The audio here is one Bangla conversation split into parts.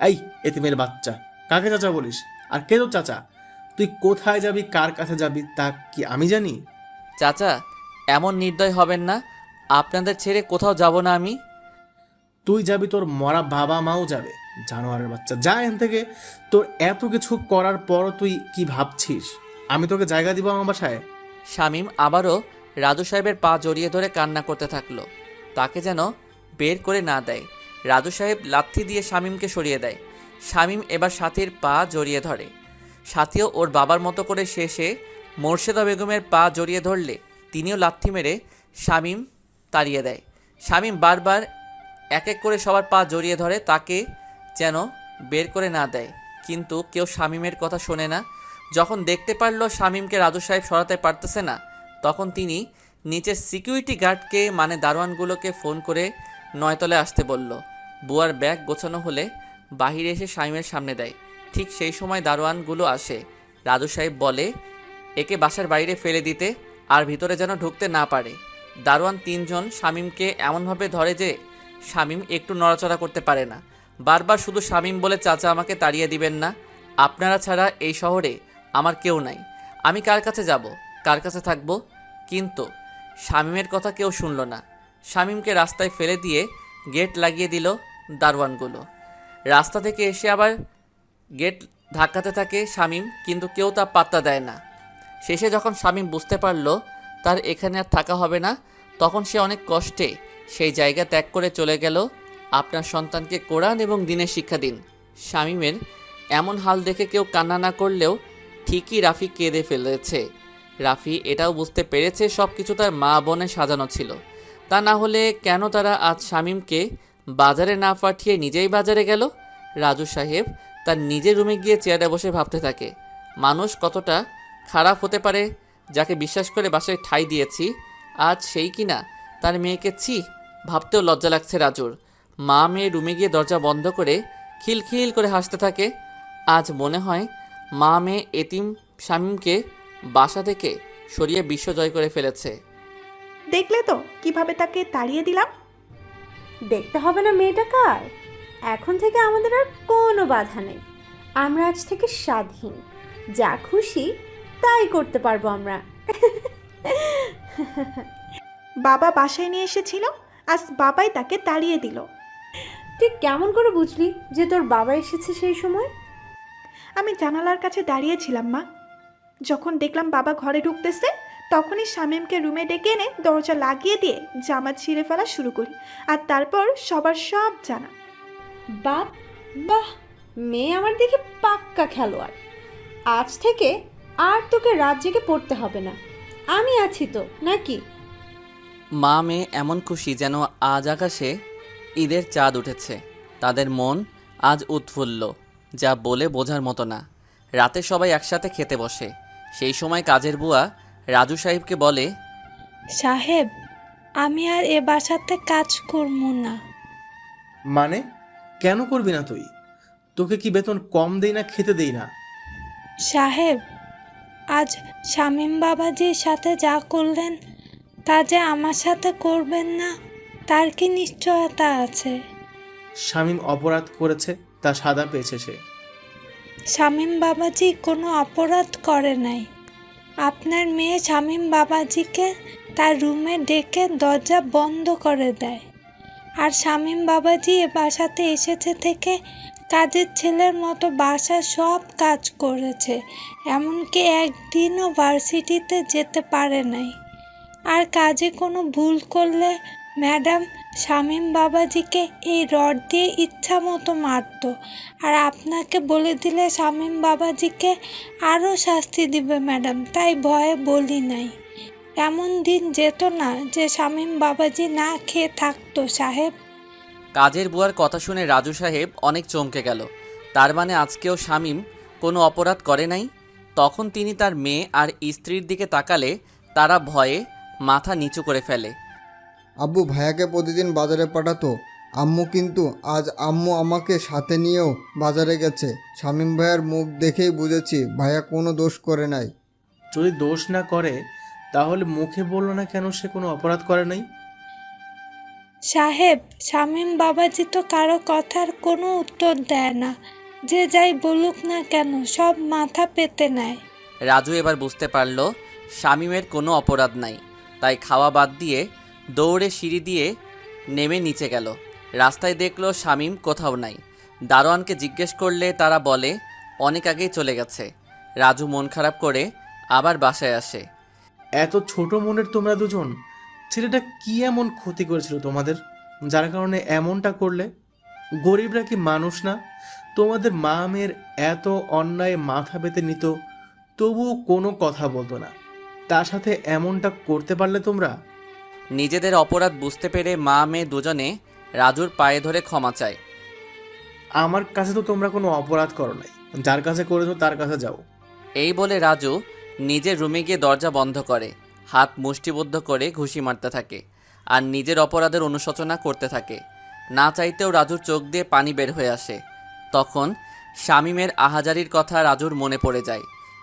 এই এতিমের বাচ্চা। কাকে চাচা বলিস? আর কে তোর চাচা? তুই কোথায় যাবি কার কাছে যাবি তা কি আমি জানি? চাচা এমন নির্দয় হবেন না। আপনাদের ছেড়ে কোথাও যাব না আমি। তুই যাবি তোর মরা বাবা মাও যাবে জানোয়ারের বাচ্চা। যা এখান থেকে তোর এত কিছু করার পরও তুই কি ভাবছিস? আমি তোকে জায়গা দিব আমার বাসায়? শামীম আবারও রাজু সাহেবের পা জড়িয়ে ধরে কান্না করতে থাকল। তাকে যেন বের করে না দেয়। রাজু সাহেব লাথি দিয়ে শামীমকে সরিয়ে দেয়। শামীম এবার সাথীর পা জড়িয়ে ধরে। সাথীও ওর বাবার মতো করে শেষে মোর্শেদা বেগমের পা জড়িয়ে ধরলে, তিনিও লাথি মেরে শামীম তাড়িয়ে দেয়। শামীম বারবার এক এক করে সবার পা জড়িয়ে ধরে, তাকে যেন বের করে না দেয়। কিন্তু কেউ শামীমের কথা শোনে না। যখন দেখতে পারল শামীমকে রাজু সাহেব সরাতে পারতেছে না, তখন তিনি নিচের সিকিউরিটি গার্ডকে মানে দারোয়ানগুলোকে ফোন করে নয়তলে আসতে বলল। বুয়ার ব্যাগ গোছানো হলে বাহিরে এসে শামীমের সামনে দেয়। ঠিক সেই সময় দারোয়ানগুলো আসে। রাজু সাহেব বলে, একে বাসার বাইরে ফেলে দিতে আর ভিতরে যেন ঢুকতে না পারে। দারোয়ান তিনজন শামীমকে এমনভাবে ধরে যে শামীম একটু নড়াচড়া করতে পারে না। বারবার শুধু শামীম বলে চাচা আমাকে তাড়িয়ে দিবেন না। আপনারা ছাড়া এই শহরে আমার কেউ নাই। আমি কার কাছে যাব? কার কাছে থাকব? কিন্তু শামীমের কথা কেউ শুনল না। শামীমকে রাস্তায় ফেলে দিয়ে গেট লাগিয়ে দিল দারোয়ানগুলো। রাস্তা থেকে এসে আবার গেট ধাক্কাতে থাকে শামীম, কিন্তু কেউ তা পাত্তা দেয় না। শেষে যখন শামীম বুঝতে পারল তার এখানে আর থাকা হবে না, তখন সে অনেক কষ্টে সেই জায়গা ত্যাগ করে চলে গেল। আপনার সন্তানকে কোরআন এবং দিনের শিক্ষা দিন। শামীমের এমন হাল দেখে কেউ কান্না না করলেও ঠিকই রাফি কেঁদে ফেলেছে। রাফি এটাও বুঝতে পেরেছে সব কিছু তার মা বোনে সাজানো ছিল। তা না হলে কেন তারা আজ শামীমকে বাজারে না পাঠিয়ে নিজেই বাজারে গেল? রাজু সাহেব তার নিজের রুমে গিয়ে চেয়ারে বসে ভাবতে থাকে। মানুষ কতটা খারাপ হতে পারে যাকে বিশ্বাস করে বাসায় ঠাই দিয়েছি, আজ সেই কিনা? তার মেয়েকে ছি, ভাবতেও লজ্জা লাগছে রাজুর। মা মেয়ে রুমে গিয়ে দরজা বন্ধ করে খিলখিল করে হাসতে থাকে। আজ মনে হয় মা মেয়ে এতিম শামীমকে বাসা থেকে সরিয়ে বিশ্ব জয় করে ফেলেছে। দেখলে তো কীভাবে তাকে তাড়িয়ে দিলাম? দেখতে হবে না মেয়েটা কার। এখন থেকে আমাদের আর কোনো বাধা নেই। আমরা আজ থেকে স্বাধীন। যা খুশি তাই করতে পারব আমরা। বাবা বাসায় নিয়ে এসেছিল আজ বাবাই তাকে তাড়িয়ে দিল। তুই কেমন করে বুঝলি যে তোর বাবা এসেছে সেই সময়? আমি জানালার কাছে দাঁড়িয়েছিলাম মা। যখন দেখলাম বাবা ঘরে ঢুকতেছে তখনই শামীমকে রুমে ডেকে এনে দরজা লাগিয়ে দিয়ে জামা ছিঁড়ে ফেলা শুরু করি আর তারপর সবার সব জানা। বাপ বাহ মেয়ে আমার দেখে পাক্কা খেলোয়াড়। আজ থেকে আর তোকে রাত জেগে পড়তে হবে না। আমি আছি তো নাকি? মা মেয়ে এমন খুশি যেন আজ আকাশে ঈদের চাঁদ উঠেছে। তাদের মন আজ উৎফুল্ল যা বলে বোঝার মতো না। রাতে সবাই একসাথে খেতে বসে। সেই সময় কাজের বুয়া রাজু সাহেবকে বলে সাহেব আমি আর এ বাসাতে কাজ করব না। মানে? কেন করবি না তুই? তোকে কি বেতন কম দেই না খেতে দেই না? সাহেব আজ শামীম বাবাজির সাথে যা করলেন তা যে আমার সাথে করবেন না তার কি নিশ্চয়তা আছে? শামীম অপরাধ করেছে তা সাদা পেয়েছে সে। শামীম বাবাজি কোনো অপরাধ করে নাই। আপনার মেয়ে শামীম বাবাজিকে তার রুমে ডেকে দরজা বন্ধ করে দেয়। আর শামীম বাবাজি এ বাসাতে এসেছে থেকে কাজের ছেলের মতো বাসার সব কাজ করেছে, এমনকি একদিনও ভার্সিটিতে যেতে পারে নাই। আর কাজে কোনো ভুল করলে ম্যাডাম, শামীম বাবাজিকে এই রড দিয়ে ইচ্ছা মতো মারতো। আর আপনাকে বলে দিলে শামীম বাবাজিকে আরও শাস্তি দিবে ম্যাডাম, তাই ভয়ে বলি নাই। এমন দিন যেত না যে শামীম বাবাজি না খেয়ে থাকতো, সাহেব। কাজের বুয়ার কথা শুনে রাজু সাহেব অনেক চমকে গেল। তার মানে আজকেও শামীম কোনো অপরাধ করে নাই? তখন তিনি তার মেয়ে আর স্ত্রীর দিকে তাকালে তারা ভয়ে মাথা নিচু করে ফেলে। আব্বু ভাইয়াকে প্রতিদিন বাজারে পাঠাতো। আম্মু কিন্তু আজ আম্মু আমাকে সাথে নিয়েও বাজারে গেছে। শামীম ভাইয়ার মুখ দেখেই বুঝেছি ভাইয়া কোনো দোষ করে নাই। যদি দোষ না করে তাহলে মুখে বলল না কেন সে কোনো অপরাধ করে নাই? সাহেব শামীম বাবাজি তো কারও কথার কোনো উত্তর দেয় না। যে যাই বলুক না কেন সব মাথা পেতে নেয়। রাজু এবার বুঝতে পারল শামিমের কোনো অপরাধ নাই। তাই খাওয়া বাদ দিয়ে দৌড়ে সিঁড়ি দিয়ে নেমে নিচে গেল। রাস্তায় দেখল শামিম কোথাও নাই। দারোয়ানকে জিজ্ঞেস করলে তারা বলে, অনেক আগেই চলে গেছে রাজু মন খারাপ করে আবার বাসায় আসে। এত ছোট মনের তোমরা দুজন, ছেলেটা কি এমন ক্ষতি করেছিল তোমাদের? যার কারণে এমনটা করলে? গরিবরা কি মানুষ না? তোমাদের মা মেয়ের এত অন্যায় মাথা পেতে নিত, তবুও কোনো কথা বলতো না। তার সাথে এমনটা করতে পারলে তোমরা? নিজেদের অপরাধ বুঝতে পেরে মা মেয়ে দুজনে রাজুর পায়ে ধরে ক্ষমা চায়। আমার কাছে তো তোমরা কোনো অপরাধ করো নাই। যার কাছে করেছ তার কাছে যাও। এই বলে রাজু নিজের রুমে গিয়ে দরজা বন্ধ করে হাত মুষ্টিবদ্ধ করে ঘুষি মারতে থাকে আর নিজের অপরাধের অনুশোচনা করতে থাকে। না চাইতেও রাজুর চোখ দিয়ে পানি বের হয়ে আসে। তখন শামিমের আহাজারির কথা রাজুর মনে পড়ে যায়।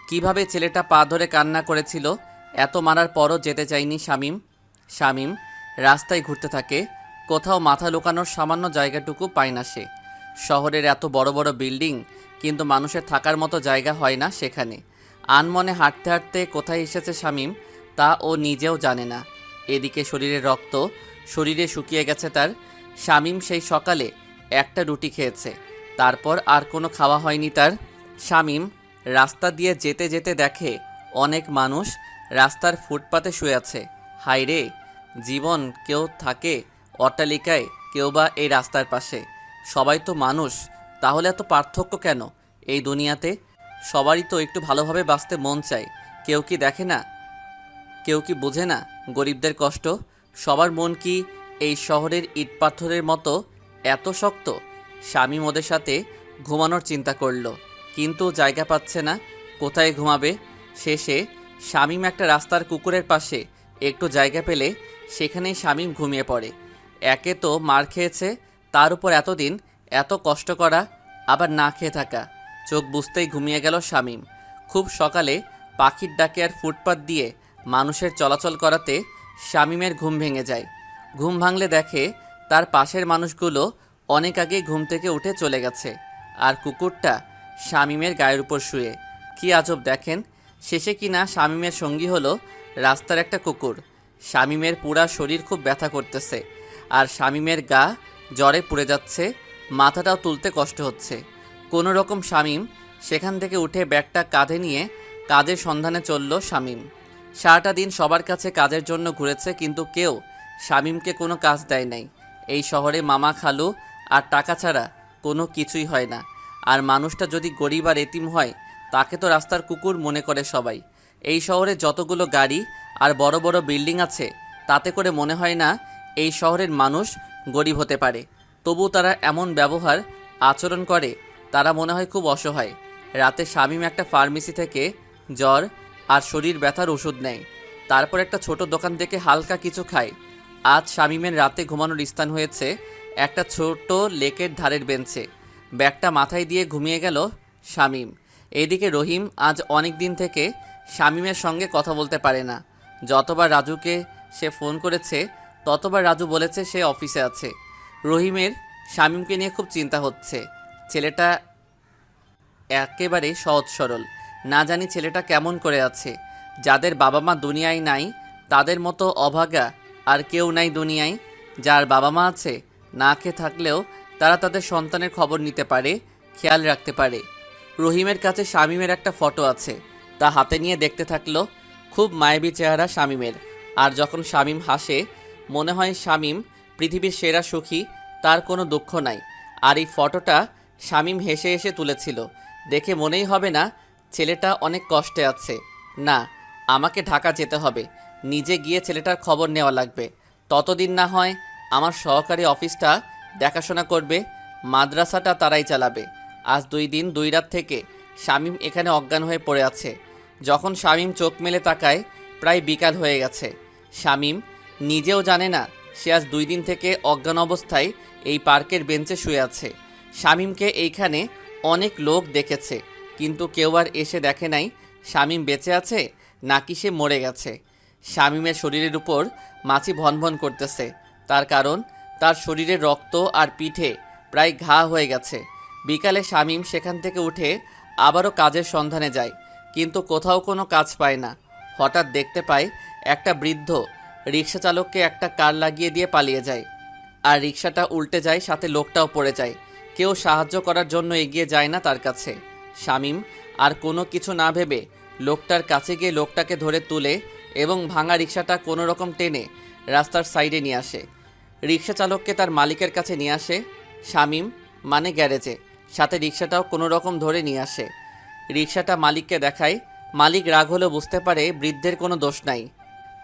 কীভাবে ছেলেটা পা ধরে কান্না করেছিল এত মারার পরও যেতে চায়নি শামিম। শামিম, রাস্তায় ঘুরতে থাকে, কোথাও মাথা লুকানোর সামান্য জায়গাটুকু পায় না সে। শহরের এত বড় বড় বিল্ডিং কিন্তু মানুষের থাকার মতো জায়গা হয় না সেখানে। আনমনে হাঁটতে হাঁটতে কোথায় এসেছে শামিম, তা ও নিজেও জানে না। এদিকে শরীরের রক্ত, শরীরে শুকিয়ে গেছে তার। শামিম সেই সকালে একটা রুটি খেয়েছে। তারপর আর কোনো খাওয়া হয়নি তার। শামিম রাস্তা দিয়ে যেতে যেতে দেখে অনেক মানুষ রাস্তার ফুটপাতে শুয়ে আছে। হাই রে জীবন কেউ থাকে অট্টালিকায়, কেউ বা এই রাস্তার পাশে। সবাই তো মানুষ, তাহলে এত পার্থক্য কেন? এই দুনিয়াতে সবারই তো একটু ভালোভাবে বাঁচতে মন চায়। কেউ কি দেখে না? কেউ কি বোঝে না? গরিবদের কষ্ট? সবার মন কি এই শহরের ইট পাথরের মতো এত শক্ত? স্বামী ওদের সাথে ঘুমানোর চিন্তা করল, কিন্তু জায়গা পাচ্ছে না। কোথায় ঘুমাবে? শেষে শামীম একটা রাস্তার কুকুরের পাশে একটু জায়গা পেলে সেখানেই শামীম ঘুমিয়ে পড়ে। একে তো মার খেয়েছে, তার উপর এতদিন এত কষ্ট করা, আবার না খেয়ে থাকা। চোখ বুঝতেই ঘুমিয়ে গেল শামীম। খুব সকালে পাখির ডাকে আর ফুটপাত দিয়ে মানুষের চলাচল করাতে শামীমের ঘুম ভেঙে যায়। ঘুম ভাঙলে দেখে তার পাশের মানুষগুলো অনেক আগেই ঘুম থেকে উঠে চলে গেছে। আর কুকুরটা শামীমের গায়ের উপর শুয়ে। কি আজব দেখেন, শেষে কিনা শামীমের সঙ্গী হলো রাস্তার একটা কুকুর। শামীমের পুরা শরীর খুব ব্যথা করতেছে আর শামীমের গা জ্বরে পুড়ে যাচ্ছে, মাথাটাও তুলতে কষ্ট হচ্ছে। কোনো রকম শামীম সেখান থেকে উঠে ব্যাগটা কাঁধে নিয়ে কাজের সন্ধানে চলল শামীম। সারাটা দিন সবার কাছে কাজের জন্য ঘুরেছে, কিন্তু কেউ শামীমকে কোনো কাজ দেয় নাই। এই শহরে মামা খালু আর টাকা ছাড়া কোনো কিছুই হয় না। আর মানুষটা যদি গরিব আর এতিম হয়, তাকে তো রাস্তার কুকুর মনে করে সবাই। এই শহরে যতগুলো গাড়ি আর বড় বড় বিল্ডিং আছে, তাতে করে মনে হয় না এই শহরের মানুষ গরিব হতে পারে। তবু তারা এমন ব্যবহার আচরণ করে, তারা মনে হয় খুব অসহায়। রাতে শামীম একটা ফার্মেসি থেকে জ্বর আর শরীর ব্যথার ওষুধ নেয়। তারপর একটা ছোট দোকান থেকে হালকা কিছু খায়। আজ শামীমের রাতে ঘুমানোর স্থান হয়েছে একটা ছোট লেকের ধারের বেঞ্চে। ব্যাগটা মাথায় দিয়ে ঘুমিয়ে গেল শামীম। এদিকে রহিম আজ অনেক দিন থেকে শামীমের সঙ্গে কথা বলতে পারে না। যতবার রাজুকে সে ফোন করেছে, ততবার রাজু বলেছে সে অফিসে আছে। রহিমের শামীমকে নিয়ে খুব চিন্তা হচ্ছে। ছেলেটা একেবারে সহজ সরল। না জানি ছেলেটা কেমন করে আছে। যাদের বাবা মা দুনিয়ায় নাই, তাদের মতো অভাগা আর কেউ নাই দুনিয়ায়। যার বাবা মা আছে, না খেয়ে থাকলেও তারা তাদের সন্তানের খবর নিতে পারে, খেয়াল রাখতে পারে। রহিমের কাছে শামীমের একটা ফটো আছে। তা হাতে নিয়ে দেখতে থাকল খুব মায়াবী চেহারা শামীমের। আর যখন শামীম হাসে, মনে হয় শামীম পৃথিবীর সেরা সুখী, তার কোনো দুঃখ নাই। আর এই ফটোটা শামীম হেসে হেসে তুলেছিল। দেখে মনেই হবে না, ছেলেটা অনেক কষ্টে আছে। না, আমাকে ঢাকা যেতে হবে। নিজে গিয়ে ছেলেটার খবর নেওয়া লাগবে। ততদিন না হয় আমার সহকারী অফিসটা দেখাশোনা করবে, মাদ্রাসাটা তারাই চালাবে। আজ দুই দিন দুই রাত থেকে শামীম এখানে অজ্ঞান হয়ে পড়ে আছে। যখন শামীম চোখ মেলে তাকায়, প্রায় বিকাল হয়ে গেছে। শামীম নিজেও জানে না, সে আজ দুই দিন থেকে অজ্ঞান অবস্থায় এই পার্কের বেঞ্চে শুয়ে আছে। শামীমকে এইখানে অনেক লোক দেখেছে, কিন্তু কেউ আর এসে দেখে নাই শামীম বেঁচে আছে নাকি সে মরে গেছে। শামীমের শরীরের উপর মাছি ভনভন করতেছে, তার কারণ তার শরীরে রক্ত আর পিঠে প্রায় ঘা হয়ে গেছে। বিকালে শামীম সেখান থেকে উঠে আবারও কাজের সন্ধানে যায়, কিন্তু কোথাও কোনো কাজ পায় না। হঠাৎ দেখতে পায়, একটা বৃদ্ধ রিক্সা চালককে একটা কার লাগিয়ে দিয়ে পালিয়ে যায়। আর রিক্সাটা উল্টে যায়, সাথে লোকটাও পড়ে যায়। কেউ সাহায্য করার জন্য এগিয়ে যায় না তার কাছে। শামীম আর কোনো কিছু না ভেবে লোকটার কাছে গিয়ে লোকটাকে ধরে তুলে এবং ভাঙা রিক্সাটা কোনো রকম টেনে রাস্তার সাইডে নিয়ে আসে। রিক্সা চালককে তার মালিকের কাছে নিয়ে আসে, শামীম মানে গ্যারেজে। সাথে রিক্সাটাও কোনো রকম ধরে নিয়ে আসে। রিক্সাটা মালিককে দেখায়। মালিক রাগ হলেও বুঝতে পারে বৃদ্ধের কোনো দোষ নাই।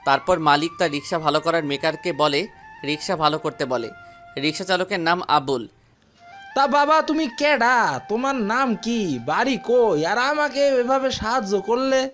তারপর মালিক তার রিক্সা ভালো করার মেকারকে বলে রিক্সা ভালো করতে বলে। রিক্সা চালকের নাম আবুল। তা বাবা তুমি কেডা? তোমার নাম কি? বাড়ি কই? আর আমাকে এভাবে সাহায্য করলে?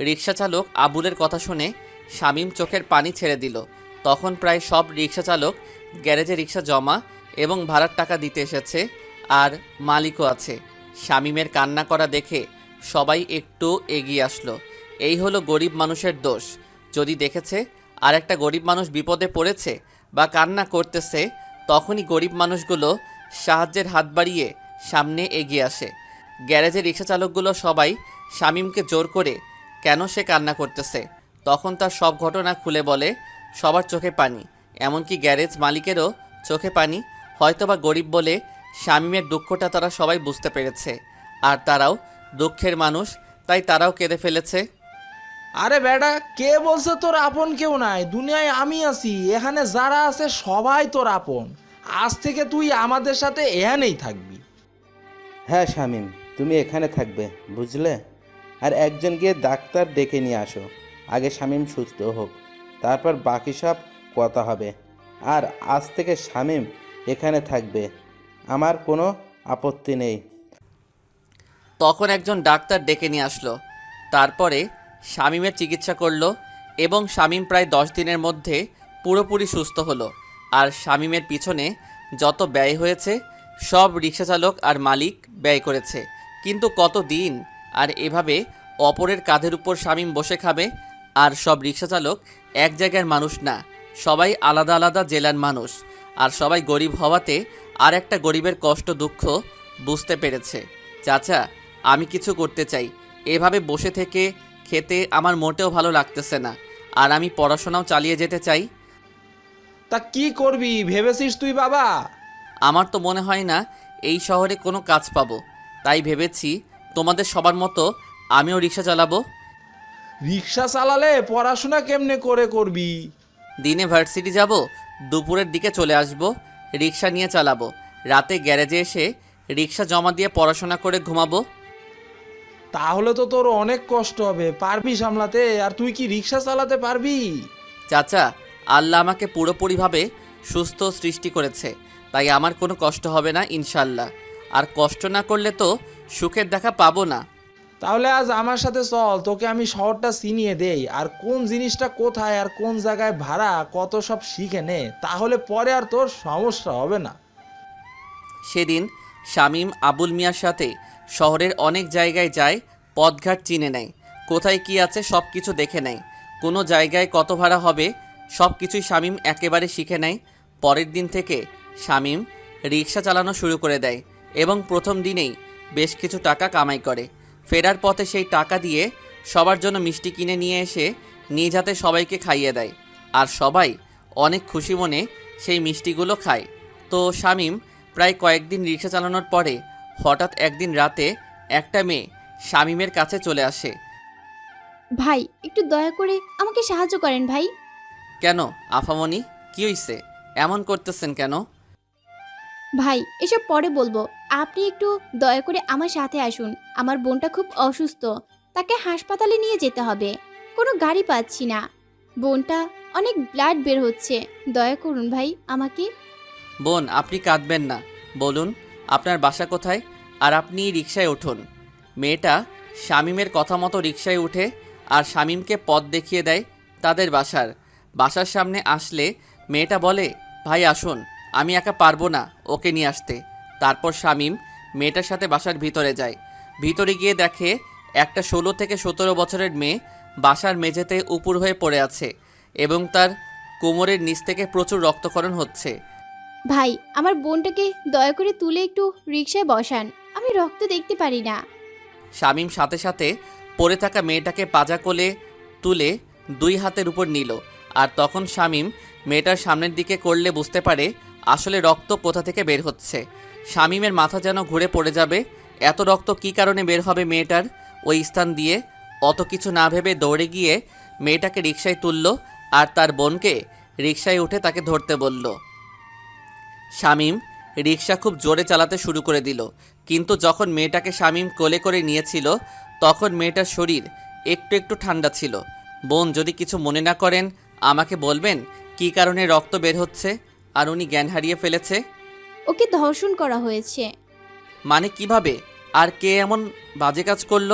রিক্সা চালক আবুলের কথা শুনে শামীম চোখের পানি ছেড়ে দিল। তখন প্রায় সব রিক্সা চালক গ্যারেজে রিক্সা জমা এবং ভাড়ার টাকা দিতে এসেছে। আর মালিকও আছে। শামীমের কান্না করা দেখে সবাই একটু এগিয়ে আসলো। এই হলো গরিব মানুষের দোষ। যদি দেখেছে, আর একটা গরিব মানুষ বিপদে পড়েছে বা কান্না করতেছে, তখনই গরিব মানুষগুলো সাহায্যের হাত বাড়িয়ে সামনে এগিয়ে আসে। গ্যারেজের রিক্সা চালকগুলো সবাই শামীমকে জোর করে, কেন সে কান্না করতেছে? তখন তার সব ঘটনা খুলে বলে, সবার চোখে পানি। এমনকি গ্যারেজ মালিকেরও চোখে পানি। হয়তোবা গরিব বলে শামীমের দুঃখটা তারা সবাই বুঝতে পেরেছে। আর তারাও দুঃখের মানুষ তাই তারাও কেঁদে ফেলেছে। আরে বেডা কে বলছে তোর আপন কেউ নাই? দুনিয়ায় আমি আছি এখানে যারা আছে সবাই তোর আপন। আজ থেকে তুই আমাদের সাথে এখানেই থাকবি। হ্যাঁ শামিম তুমি এখানে থাকবে বুঝলে? আর একজন গিয়ে ডাক্তার ডেকে নিয়ে আসো। আগে শামিম সুস্থ হোক তারপর বাকি সব কথা হবে। আর আজ থেকে শামিম এখানে থাকবে। আমার কোনো আপত্তি নেই। তখন একজন ডাক্তার ডেকে নিয়ে আসলো। তারপরে শামীমের চিকিৎসা করল এবং শামীম প্রায় দশ দিনের মধ্যে পুরোপুরি সুস্থ হলো। আর শামীমের পিছনে যত ব্যয় হয়েছে, সব রিক্সা চালক আর মালিক ব্যয় করেছে। কিন্তু কত দিন আর এভাবে অপরের কাঁধের উপর শামীম বসে খাবে আর সব রিক্সা চালক এক জায়গার মানুষ না, সবাই আলাদা আলাদা জেলার মানুষ। আর সবাই গরিব হওয়াতে আর একটা গরিবের কষ্ট দুঃখ বুঝতে পেরেছে। চাচা আমি কিছু করতে চাই। এভাবে বসে থেকে খেতে আমার মোটেও ভালো লাগতেছে না। আর আমি পড়াশোনাও চালিয়ে যেতে চাই। তা কি করবি? ভেবেছিস তুই বাবা? আমার তো মনে হয় না এই শহরে কোনো কাজ পাবো। তাই ভেবেছি তোমাদের সবার মতো আমিও রিক্সা চালাবো। রিক্সা চালালে পড়াশোনা কেমনে করে করবি? দিনে ভার্সিটি যাব দুপুরের দিকে চলে আসব রিক্সা নিয়ে চালাবো। রাতে গ্যারেজে এসে রিক্সা জমা দিয়ে পড়াশোনা করে ঘুমাবো। তাহলে তো তোর অনেক কষ্ট হবে। পারবি সামলাতে? আর তুই কি রিক্সা চালাতে পারবি? চাচা আল্লাহ আমাকে পুরোপুরিভাবে সুস্থ সৃষ্টি করেছে। তাই আমার কোনো কষ্ট হবে না ইনশাল্লাহ আর কষ্ট না করলে তো সুখের দেখা পাবো না। তাহলে আজ আমার সাথে চল, তোকে আমি শহরটা চিনিয়ে দেই। আর কোন জিনিসটা কোথায় আর কোন জায়গায় ভাড়া, কত সব শিখে নে, তাহলে পরে আর তোর সমস্যা হবে না। সেদিন শামীম আবুল মিয়ার সাথে শহরের অনেক জায়গায় যায়, পথঘাট চিনে নেয়। কোথায় কি আছে সব কিছু দেখে নেয়। কোনো জায়গায় কত ভাড়া হবে, সব কিছুই শামীম একেবারে শিখে নেয়। পরের দিন থেকে শামীম রিক্সা চালানো শুরু করে দেয় এবং প্রথম দিনেই বেশ কিছু টাকা কামাই করে। ফেরার পথে সেই টাকা দিয়ে সবার জন্য মিষ্টি কিনে নিয়ে এসে নিজ হাতে সবাইকে খাইয়ে দেয়। আর সবাই অনেক খুশি মনে সেই মিষ্টিগুলো খায়। তো শামীম প্রায় কয়েকদিন রিক্সা চালানোর পরে হঠাৎ একদিন রাতে একটা মেয়ে শামীমের কাছে চলে আসে। ভাই একটু দয়া করে আমাকে সাহায্য করেন ভাই। কেন আফামনি? কি হইছে? এমন করতেছেন কেন? ভাই এসব পরে বলব। আপনি একটু দয়া করে আমার সাথে আসুন। আমার বোনটা খুব অসুস্থ। তাকে হাসপাতালে নিয়ে যেতে হবে। কোনো গাড়ি পাচ্ছি না। বোনটা অনেক ব্লাড বের হচ্ছে। দয়া করুন ভাই, আমাকে। বোন, আপনি কাঁদবেন না। বলুন, আপনার বাসা কোথায়? আর আপনি রিক্সায় উঠুন। মেয়েটা শামীমের কথা মতো রিক্সায় উঠে আর শামীমকে পথ দেখিয়ে দেয় তাদের বাসার। বাসার সামনে আসলে মেয়েটা বলে, ভাই, আসুন। আমি একা পারব না ওকে নিয়ে আসতে। তারপর শামীম মেয়েটার সাথে বাসার ভিতরে যায়। ভিতরে গিয়ে দেখে একটা ষোলো থেকে সতেরো বছরের মেয়ে বাসার মেঝেতে উপুর হয়ে পড়ে আছে এবং তার কোমরের নিচ থেকে প্রচুর রক্তকরণ হচ্ছে। ভাই আমার বোনটাকে দয়া করে তুলে একটু রিক্সায় বসান। আমি রক্ত দেখতে পারি না। শামীম সাথে সাথে পড়ে থাকা মেয়েটাকে পাজা কোলে তুলে দুই হাতের উপর নিল আর তখন শামীম মেয়েটার সামনের দিকে করলে বুঝতে পারে আসলে রক্ত কোথা থেকে বের হচ্ছে। শামীমের মাথা যেন ঘুরে পড়ে যাবে। এত রক্ত কী কারণে বের হবে মেয়েটার? ওই স্থান দিয়ে অত কিছু না ভেবে দৌড়ে গিয়ে মেয়েটাকে রিক্সায় তুলল আর তার বোনকে রিক্সায় উঠে তাকে ধরতে বলল। শামীম রিক্সা খুব জোরে চালাতে শুরু করে দিল। কিন্তু যখন মেয়েটাকে শামীম কোলে করে নিয়েছিল, তখন মেয়েটার শরীর একটু একটু ঠান্ডা ছিল। বোন, যদি কিছু মনে না করেন, আমাকে বলবেন কী কারণে রক্ত বের হচ্ছে? আর উনি জ্ঞান হারিয়ে ফেলেছে? ওকে ধর্ষণ করা হয়েছে। মানে কীভাবে? আর কে এমন বাজে কাজ করল?